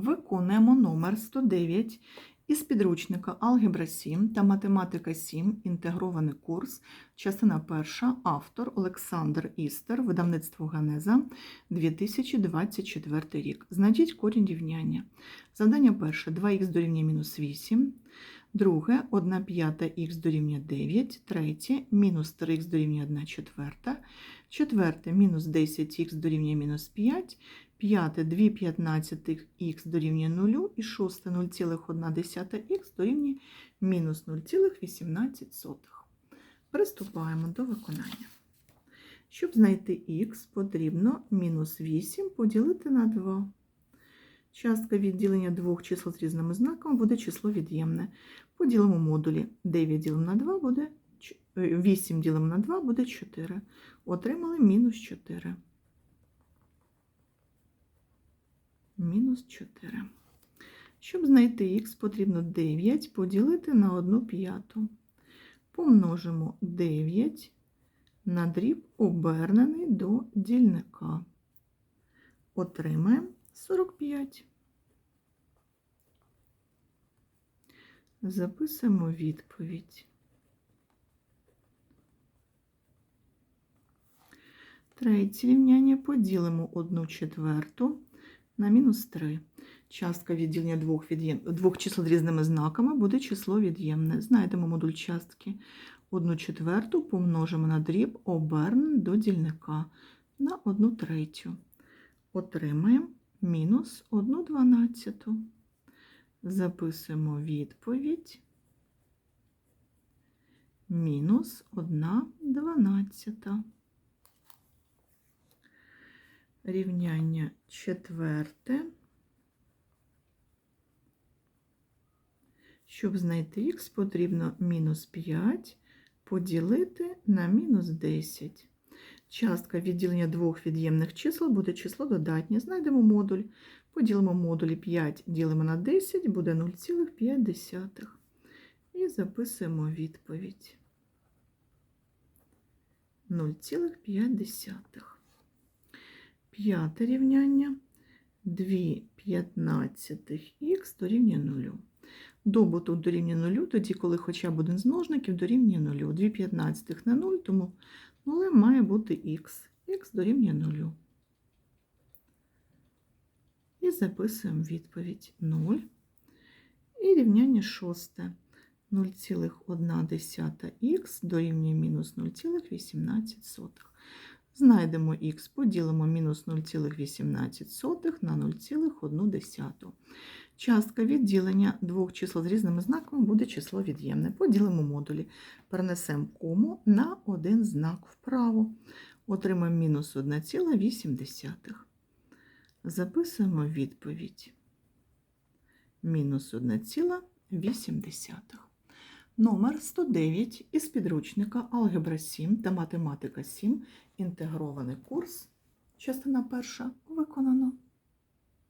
Виконуємо номер 109 із підручника Алгебра 7 та Математика 7. Інтегрований курс. Частина перша. Автор Олександр Істер. Видавництво Генеза 2024 рік. Знайдіть корінь рівняння. Завдання перше. 2х дорівнює мінус 8. Друге, 1 п'ята х дорівнює 9. Третє, мінус 3х дорівнює 1 четверта. Четверте, мінус 10х дорівнює мінус 5. П'яте 2 п'ятнадцятих х дорівнює 0 і шосте 0,1х дорівнює мінус 0,18. Приступаємо до виконання. Щоб знайти х, потрібно мінус 8 поділити на 2. Частка відділення двох чисел з різними знаками буде число від'ємне. Поділимо модулі 9 ділимо на 2 буде 8 ділимо на 2 буде 4. Отримали мінус 4. Мінус 4. Щоб знайти х, потрібно 9 поділити на 1 п'яту. Помножимо 9 на дріб обернений до дільника. Отримаємо 45. Записуємо відповідь. Третє рівняння поділимо 1 четверту на мінус 3. Частка відділення двох, від'єм... двох чисел з різними знаками буде число від'ємне. Знайдемо модуль частки. 1 четверту помножимо на дріб обернений до дільника на 1 третю. Отримаємо мінус 1 дванадцяту. Записуємо відповідь. Мінус 1 дванадцята. Рівняння четверте. Щоб знайти х, потрібно мінус 5 поділити на мінус 10. Частка відділення двох від'ємних чисел буде число додатнє. Знайдемо модуль. Поділимо модулі 5, ділимо на 10, буде 0,5. І записуємо відповідь. 0,5. П'яте рівняння 2 п'ятнадцятих х дорівнює 0. Добуток дорівнює 0, тоді, коли хоча б один з множників дорівнює 0. 2 п'ятнадцятих на 0, тому 0 має бути х. х дорівнює 0. І записуємо відповідь 0. І рівняння шосте. 0,1х дорівнює мінус 0,18. Знайдемо х, поділимо мінус 0,18 на 0,1. Частка відділення двох чисел з різними знаками буде число від'ємне. Поділимо модулі. Перенесемо кому на один знак вправо. Отримаємо мінус 1,8. Записуємо відповідь. Мінус 1,8. Номер 109 із підручника Алгебра 7 та Математика 7. Інтегрований курс. Частина перша виконано.